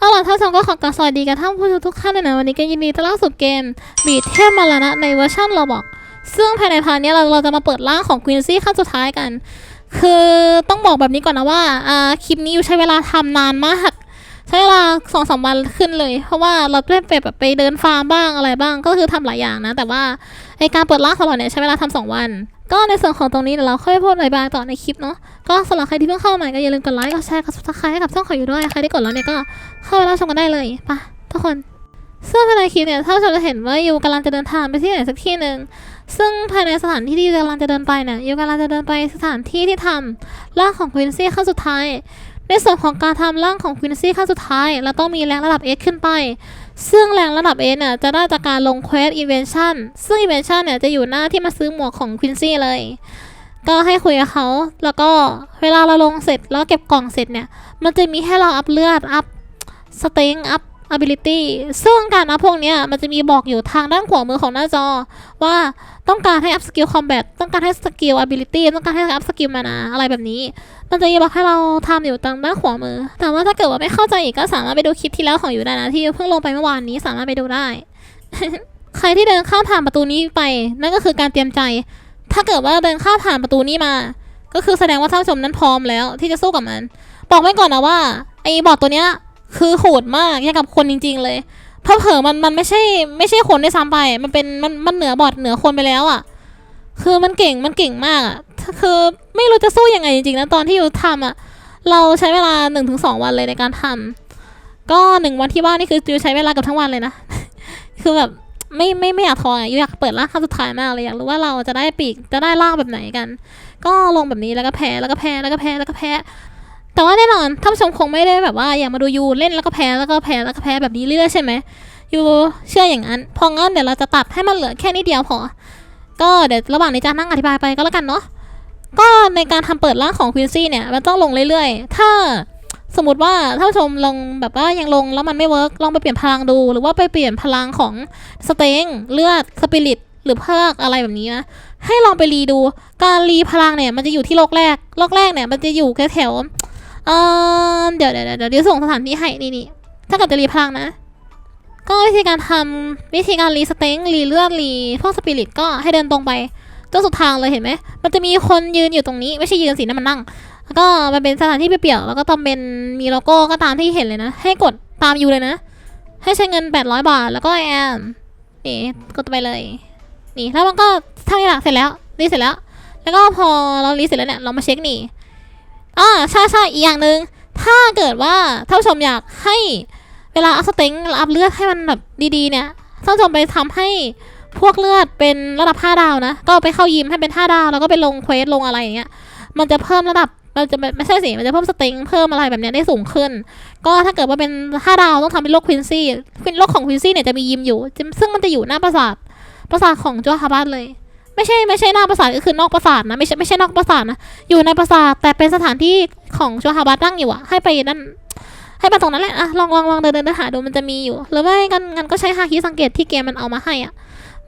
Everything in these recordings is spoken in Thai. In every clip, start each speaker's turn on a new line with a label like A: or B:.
A: เอาล่ะท่านผู้ชมก็ขอกราบสวัสดีกันท่านผู้ชมทุกท่านเลยนะวันนี้ก็ยินดีต้อนรับสู่เกมบีทเทพมาลานะในเวอร์ชันเราบอก ซึ่งภายในพาร์ทนี้เราเราจะมาเปิดร่างของควีนซี่ขั้นสุดท้ายกัน คือต้องบอกแบบนี้ก่อนนะว่าอ่าคลิปนี้อยู่ใช้เวลาทำนานมาก ใช้เวลาสองสามวันขึ้นเลย เพราะว่าเราได้ไปแบบไปเดินฟาร์มบ้างอะไรบ้างก็คือทำหลายอย่างนะ แต่ว่าไอการเปิดร่างของเราเนี่ยใช้เวลาทำสองวัน ก็ในส่วนของตรงนี้เดี๋ยวเราค่อยพูดบายๆต่อในคลิปเนาะก็สำหรับใครที่เพิ่งเข้ามาก็อย่าลืมกดไลค์กดแชร์กดซับสไครต์ให้กับช่องของอยู่ด้วยใครที่กดแล้วเนี่ยก็เข้าไปรับชมกันได้เลยไปะทุกคนซึ่งภายในคลิปเนี่ยถ้าเราจะเห็นว่ายูกำลังจะเดินทางไปที่ไหนสักที่หนึ่งซึ่งภายในสถานที่ที่ยูกำลังจะเดินไปเนี่ยยูกำลังจะเดินไปสถานที่ที่ทำร่างของควินซี่ขั้นสุดท้าย ในส่วนของการทำร่างของควินซี่ขั้นสุดท้าย เราต้องมีแรงระดับ S ขึ้นไป ซึ่งแรงระดับ S เนี่ยจะได้จากการลงเควส Invention ซึ่ง Invention เนี่ยจะอยู่หน้าที่มาซื้อหมวกของควินซี่เลย ก็ให้คุยกับเขาแล้วก็เวลาเราลงเสร็จแล้วเก็บกล่องเสร็จเนี่ย มันจะมีให้เราอัพเลือด อัพสเต็งอัพ ability ซึ่งการอัพพวกนี้มันจะมีบอกอยู่ทางด้านขวามือของหน้าจอ ว่าต้องการให้อัพสกิลคอมแบทต้องการให้สกิล ability ต้องการให้อัพสกิลมานาอะไรแบบนี้ มันจะมีบอกให้เราทำอยู่ทางด้านขวามือ แต่ว่าถ้าเกิดว่าไม่เข้าใจอีกก็สามารถไปดูคลิปที่แล้วของอยู่ได้นะที่เพิ่งลงไปเมื่อวานนี้สามารถไปดูได้ ใครที่เดินข้ามผ่านประตูนี้ไป นั่นก็คือการเตรียมใจ ถ้าเกิดว่าเดินข้ามผ่านประตูนี้มา ก็คือแสดงว่าท่านผู้ชมนั้นพร้อมแล้วที่จะสู้กับมัน บอกไว้ก่อนนะว่าไอ้บอทตัวเนี้ย คือโหดมากอย่างกับคนจริง ๆ เลยเพราะเผอมันมันไม่ใช่ไม่ใช่คนได้วยซ้ำไป มันเป็นมันมันเหนือบอทเหนือคนไปแล้วอะ่ะ คือมันเก่งมันเก่งมากอะ่ะคือไม่รู้จะสู้ยังไงจริงๆนะตอนที่อยู่ทำอะ่ะ เราใช้เวลาหนึ่งถึงสองวันเลยในการทำก็หนึ่งวันที่บ้านนี่คือจิวใช้เวลากับทั้งวันเลยนะ คือแบบไม่ไม่ไม่อยากทออะอยากเปิดร่างครั้งสุดท้ายมากเลยอยากรู้ว่าเราจะได้ปีกจะได้ร่างแบบไหนกัน ก็ลงแบบนี้แล้วก็แพ้แล้วก็แพ้แล้วก็แพ้แล้วก็แพ้ แต่ว่าแน่นอนท่านผู้ชมคงไม่ได้แบบว่าอยากมาดูยูเล่นแล้วก็แพ้แล้วก็แพ้แล้วก็แพ้แบบนี้เรื่อยใช่ไหมยูเชื่ออย่างนั้นพองั้นเดี๋ยวเราจะตัดให้มันเหลือแค่นิดเดียวพอ ก็เดี๋ยวระหว่างนี้จะนั่งอธิบายไปก็แล้วกันเนาะก็ในการทำเปิดร่างของควินซี่เนี่ยมันต้องลงเรื่อยๆ ถ้าสมมติว่าท่านผู้ชมลงแบบว่ายังลงแล้วมันไม่เวิร์กลองไปเปลี่ยนพลังดู หรือว่าไปเปลี่ยนพลังของสเต็งเลือดสปิริตหรือเพิกอะไรแบบนี้นะให้ลองไปรีดู การรีพลังเนี่ยมันจะอยู่ที่โลกแรก โลกแรกเนี่ยมันจะอยู่แค่แถว เออเดี๋ยวเดี๋ยวเดี๋ยวเดี๋ยวส่งสถานที่ให้นี่นี่ถ้าเกิดจะรีพลังนะ ก็วิธีการทำวิธีการรีสเต็งรีเลือดรีพวกสปิริตก็ให้เดินตรงไปจนสุดทางเลยเห็นไหม มันจะมีคนยืนอยู่ตรงนี้ไม่ใช่ยืนสินะมันนั่ง แล้วก็มันเป็นสถานที่เปลี่ยวๆแล้วก็ทำเป็นมีโลโก้ก็ตามที่เห็นเลยนะ ให้กดตามอยู่เลยนะ ให้ใช้เงิน 800 บาท แล้วก็แอมนี่กดไปเลย นี่แล้วมันก็เท่านี้แหละเสร็จแล้วรีเสร็จแล้ว แล้วก็พอเรารีเสร็จแล้วเนี่ยเรามาเช็คนี่ อ่าใช่ใช่อีกอย่างหนึ่งถ้าเกิดว่าท่านผู้ชมอยากให้เวลาอัพสเต็งอัพเลือดให้มันแบบดีๆเนี่ยท่านผู้ชมไปทำให้พวกเลือดเป็นระดับ 5 ดาวนะ ก็ไปเข้ายิมให้เป็น 5 ดาว แล้วก็ไปลงเควสลงอะไรอย่างเงี้ย มันจะเพิ่มระดับ มันจะไม่ใช่สิ มันจะเพิ่มสเต็งเพิ่มอะไรแบบเนี้ยได้สูงขึ้น ก็ถ้าเกิดว่าเป็น 5 ดาวต้องทำเป็นโลกควินซี่ โลกของควินซี่เนี่ยจะมียิมอยู่ ซึ่งมันจะอยู่หน้าปราสาท ปราสาทของจัวฮาบัสเลย ไม่ใช่ไม่ใช่หน้าปราสาทก็คือนอกปราสาทนะไม่ใช่ไม่ใช่นอกปราสาทนะอยู่ในปราสาทแต่เป็นสถานที่ของชัวฮาบัตตั้งอยู่อะให้ไปนั่นให้ไปตรงนั้นแหละอะลองลองลองเดินเดินหาดูมันจะมีอยู่ หรือว่ากันกันก็ใช้ฮาคิสังเกตที่เกมมันเอามาให้อะ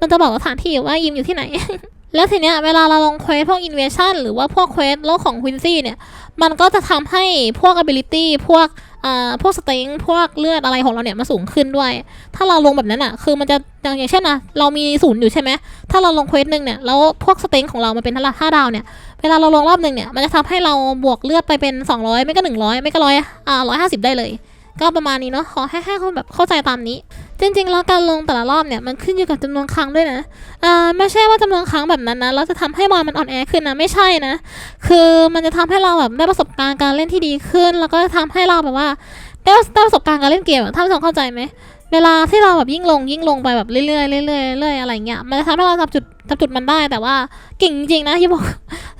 A: มันจะบอกสถานที่ว่ายิมอยู่ที่ไหน แล้วทีเนี้ยเวลาเราลงเควสพวก invasion หรือว่าพวกเควสโลกของควินซี่เนี่ย มันก็จะทำให้พวก ability พวกอ่าพวกสเต็งพวกเลือดอะไรของเราเนี่ยมาสูงขึ้นด้วย ถ้าเราลงแบบนั้นอะ คือมันจะอย่างเช่นนะเรามีศูนย์อยู่ใช่ไหมถ้าเราลงเควสหนึ่งเนี่ยแล้วพวกสเต็งของเรามันเป็นทละห้าดาวเนี่ยเวลาเราลงรอบหนึ่งเนี่ยมันจะทำให้เราบวกเลือดไปเป็น 200 ไม่ก็ 100 ไม่ก็ร้อยอ่าร้อยห้าสิบได้เลย ก็ประมาณนี้เนาะขอให้ให้คนแบบเข้าใจตามนี้ จริงๆแล้วการลงแต่ละรอบเนี่ยมันขึ้นอยู่กับจำนวนครั้งด้วยนะอ่าไม่ใช่ว่าจำนวนครั้งแบบนั้นนะแล้วจะทำให้มอนมันอ่อนแอขึ้นนะไม่ใช่นะ คือมันจะทำให้เราแบบได้ประสบการณ์การเล่นที่ดีขึ้น แล้วก็จะทำให้เราแบบว่าได้ได้ประสบการณ์การเล่นเกมท่านผู้ชมเข้าใจไหมเวลาที่เราแบบยิ่งลงยิ่งลงไปแบบเรื่อยๆเรื่อยๆเรื่อยๆอะไรเงี้ยมันจะทำให้เราจับจุดจับจุดมันได้แต่ว่าเก่งจริงๆนะที่บอก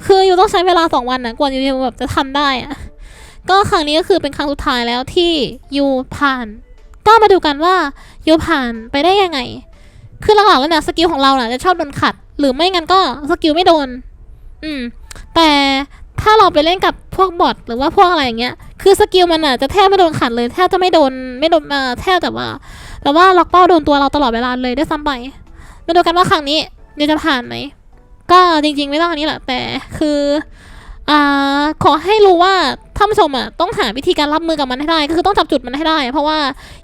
A: คืออยู่ต้องใช้เวลาสองวันนะกว่าอยู่แบบจะทำได้อะก็ครั้งนี้ก็คือเป็นครั้งสุดท้ายแล้วที่ยูผ่าน ก็มาดูกันว่าโยผ่านไปได้ยังไง คือหลักๆแล้วเนี่ยสกิลของเราเนี่ยจะชอบโดนขัด หรือไม่งั้นก็สกิลไม่โดน อืม แต่ถ้าเราไปเล่นกับพวกบอทหรือว่าพวกอะไรอย่างเงี้ย คือสกิลมันอะจะแทบไม่โดนขัดเลยแทบจะไม่โดนไม่โดนมาแทบแต่ว่าแต่ว่าล็อกเป้าโดนตัวเราตลอดเวลาเลยได้ซ้ำไป มาดูกันว่าครั้งนี้เดี๋ยูจะผ่านไหม ก็จริงๆไม่ต้องอันนี้แหละแต่คืออ่าขอให้รู้ว่า ท่านผู้ชมอะต้องหาวิธีการรับมือกับมันให้ได้ ก็คือต้องจับจุดมันให้ได้ เพราะว่า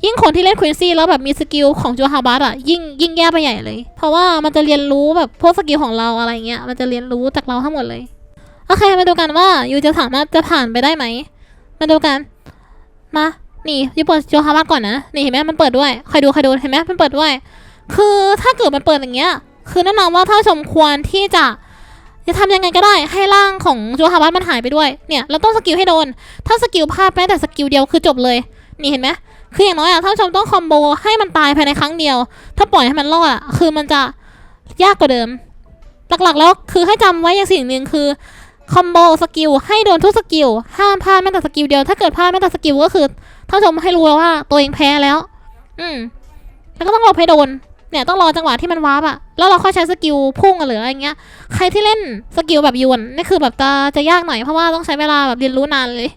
A: ยิ่งคนที่เล่นควีนซี่แล้วแบบมีสกิลของจูฮาบัสอะยิ่งยิ่งแย่ไปใหญ่เลย เพราะว่ามันจะเรียนรู้แบบพวกสกิลของเราอะไรเงี้ยมันจะเรียนรู้จากเราทั้งหมดเลยโอเคมาดูกันว่ายูจะสามารถจะผ่านไปได้ไหมมาดูกัน มานี่ยูเปิดจูฮาบัสก่อนนะนี่เห็นไหมมันเปิดด้วยใครดูใครดูเห็นไหมมันเปิดด้วย คือถ้าเกิดมันเปิดอย่างเงี้ย คือแนะนำว่าถ้าชมควรที่จะ จะทำยังไงก็ได้ให้ร่างของจูฮาบัสมันหายไปด้วยเนี่ยเราต้องสกิลให้โดน ถ้าสกิลพลาดแม้แต่สกิลเดียวคือจบเลย นี่เห็นไหมคืออย่างน้อยอะถ้านชมต้องคอมโบให้มันตายภายในครั้งเดียว ถ้าปล่อยให้มันรอดอะคือมันจะยากกว่าเดิม หลักๆแล้วคือให้จำไว้อย่างสิ่งหนึ่งคือคอมโบสกิลให้โดนทุกสกิลห้ามพลาดแม้แต่สกิลเดียว ถ้าเกิดพลาดแม้แต่สกิลก็คือถ้านชมให้รู้แล้วว่าตัวเองแพ้แล้ว อืมแล้วก็ต้องหลบให้โดน เนี่ยต้องรอจังหวะที่มันวาร์ปอะแล้วเราค่อยใช้สกิลพุ่งหรืออะไรเงี้ย ใครที่เล่นสกิลแบบยวนนี่คือแบบจะจะยากหน่อยเพราะว่าต้องใช้เวลาแบบเรียนรู้นานเลย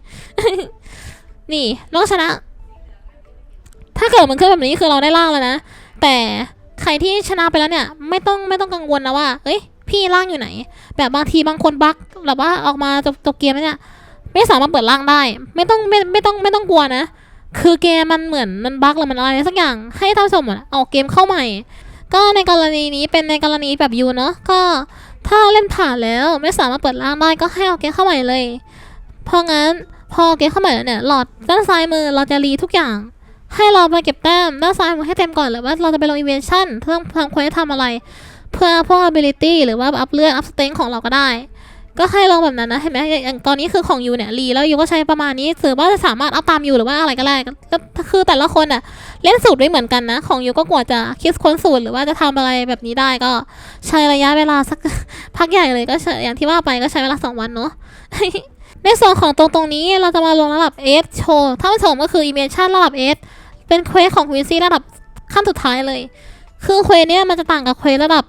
A: นี่แล้วก็ชนะ ถ้าเกิดมันขึ้นแบบนี้คือเราได้ล่างแล้วนะ แต่ใครที่ชนะไปแล้วเนี่ย ไม่ต้องไม่ต้องกังวลนะว่า เอ้ย พี่ล่างอยู่ไหน แบบบางทีบางคนบั๊กแบบว่าออกมาจบจบเกมแล้วเนี่ย ไม่สามารถเปิดล่างได้ ไม่ต้องไม่ไม่ต้องไม่ต้องกลัวนะ คือเกมมันเหมือนมันบั๊กหรือมันอะไรสักอย่างให้ท่านผู้ชมอะเอาเกมเข้าใหม่ ก็ในกรณีนี้เป็นในกรณีแบบยูเนาะก็ถ้าเล่นผ่านแล้วไม่สามารถเปิดล่างได้ก็ให้เอาเกมเข้าใหม่เลย เพราะงั้นพอเกมเข้าใหม่แล้วเนี่ยหลอดด้านซ้ายมือเราจะรีทุกอย่าง ให้เราไปเก็บแต้มด้านซ้ายมือให้เต็มก่อนหรือว่าเราจะไปลงอีเวนชั่นเพื่อทำควสทำอะไร เพื่อพวก ability หรือว่าอัพเลือดอัพสเตนของเราก็ได้ ก็ให้ลองแบบนั้นนะเห็นไหมอย่างตอนนี้คือของยูเนี่ยรีแล้วยูก็ใช้ประมาณนี้ถือว่าจะสามารถเอัพตามยูหรือว่าอะไรก็ได้แล้วคือแต่ละคนอะเล่นสูตรไม่เหมือนกันนะ ของยูก็กว่าจะคิดค้นสูตรหรือว่าจะทำอะไรแบบนี้ได้ก็ใช้ระยะเวลาสักพักใหญ่เลยก็อย่างที่ว่าไปก็ใช้เวลาสองวันเนาะในส่วนของตรงตรงนี้เราจะมาลงระดับ S โชว์ถ้าผู้ชมก็คืออิเมชันระดับ S เป็นเควสของควินซี่ระดับขั้นสุดท้ายเลย คือเควสเนี่ยมันจะต่างกับเควสระดับ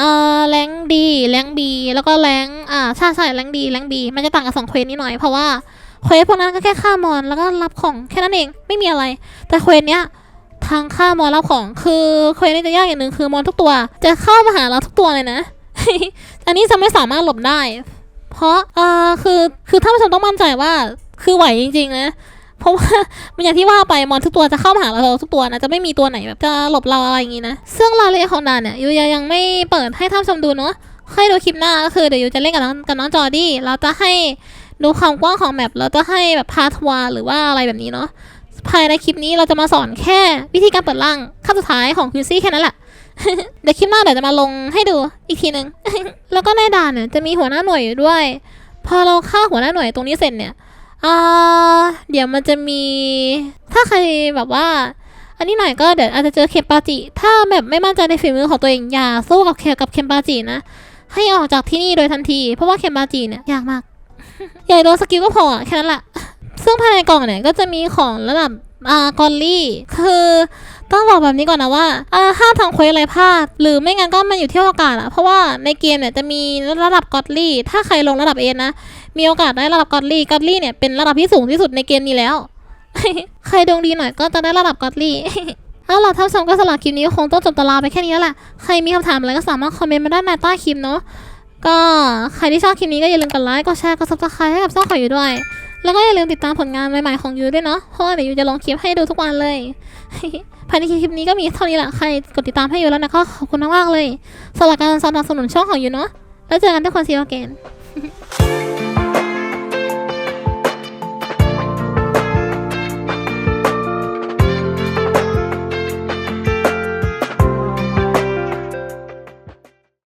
A: อ่าแรงดีแรงบีแล้วก็แรงอ่าใช่ใช่แรงดีแรงบีมันจะต่างกับสองเควสนี้หน่อยเพราะว่าเควสพวกนั้นก็แค่ฆ่ามอนแล้วก็รับของแค่นั้นเองไม่มีอะไร แต่เควสเนี้ยทางฆ่ามอนรับของคือเควสนี้จะยากอย่างหนึ่งคือมอนทุกตัว จะเข้ามาหาเราทุกตัวเลยนะ อันนี้จะไม่สามารถหลบได้ เพราะเอ่อคือคือท่าผู้ชมต้องมั่นใจว่าคือไหวจริงๆนะ เพราะว่ามันอย่างที่ว่าไปมอนทุกตัวจะเข้ามาหาเราทุกตัวนะจะไม่มีตัวไหนแบบจะหลบเราอะไรอย่างงี้นะซึ่งรายละเอียดของด่านเนี่ยยูยังไม่เปิดให้ท่านชมดูเนาะให้ดูคลิปหน้าก็คือเดี๋ยวยูจะเล่นกับน้องกับน้องจอร์ดี้เราจะให้ดูความกว้างของแมปแล้วจะให้แบบพาทัวร์หรือว่าอะไรแบบนี้เนาะภายในคลิปนี้เราจะมาสอนแค่วิธีการเปิดร่างขั้นสุดท้ายของคิวซี่แค่นั้นแหละเดี๋ยวคลิปหน้าเดี๋ยวจะมาลงให้ดูอีกทีหนึ่งแล้วก็ในด่านเนี่ยจะมีหัวหน้าหน่วยอยู่ด้วย พอเราฆ่าหัวหน้าหน่วยตรงนี้เสร็จเนี่ย อ่าเดี๋ยวมันจะมี ถ้าใครแบบว่า อันนี้หน่อยก็เดี๋ยวอาจจะเจอเคมปาจิ ถ้าแบบไม่มั่นใจในฝีมือของตัวเองอย่าสู้กับเคกับเคมปาจินะ ให้ออกจากที่นี่โดยทันที เพราะว่าเคมปาจิเนี่ยยากมาก ใหญ่โดนสกิลก็พอแค่นั้นแหละซึ่งภายในกล่องเนี่ยก็จะมีของระดับ อ่ากอลลี่ คือต้องบอกแบบนี้ก่อนนะว่าอ่าห้ามทำเควสอะไรพลาด หรือไม่งั้นก็มันอยู่ที่โอกาสอะเพราะว่าในเกมเนี่ยจะมีระดับกอลลี่ ถ้าใครลงระดับเอนะ มีโอกาสได้ระดับกอลลี่ กอลลี่เนี่ยเป็นระดับที่สูงที่สุดในเกมนี้แล้ว ใครดวงดีหน่อยก็จะได้ระดับกอลลี่ เอาล่ะท่านผู้ชมก็สำหรับคลิปนี้คงต้องจบตาราไปแค่นี้แล้วแหละ ใครมีคำถามอะไรก็สามารถคอมเมนต์มาได้ในใต้คลิปเนาะ ก็ใครที่ชอบคลิปนี้ก็อย่าลืมกดไลค์ กดแชร์ กดซับสไครต์ให้กับช่องของยูด้วย แล้วก็อย่าลืมติดตามผลงานใหม่ๆของยูด้วยเนาะ เพราะว่าเดี๋ยวยูจะลงคลิปให้ดูทุกวันเลย ภายในคลิปนี้ก็มีเท่านี้แหละ ใครกดติดตามให้ยูแล้วนะก็ขอบคุณมากๆเลยสำหรับการสนับสนุนช่องของยูเนาะ แล้วเจอกันทุกคนซีโอเกน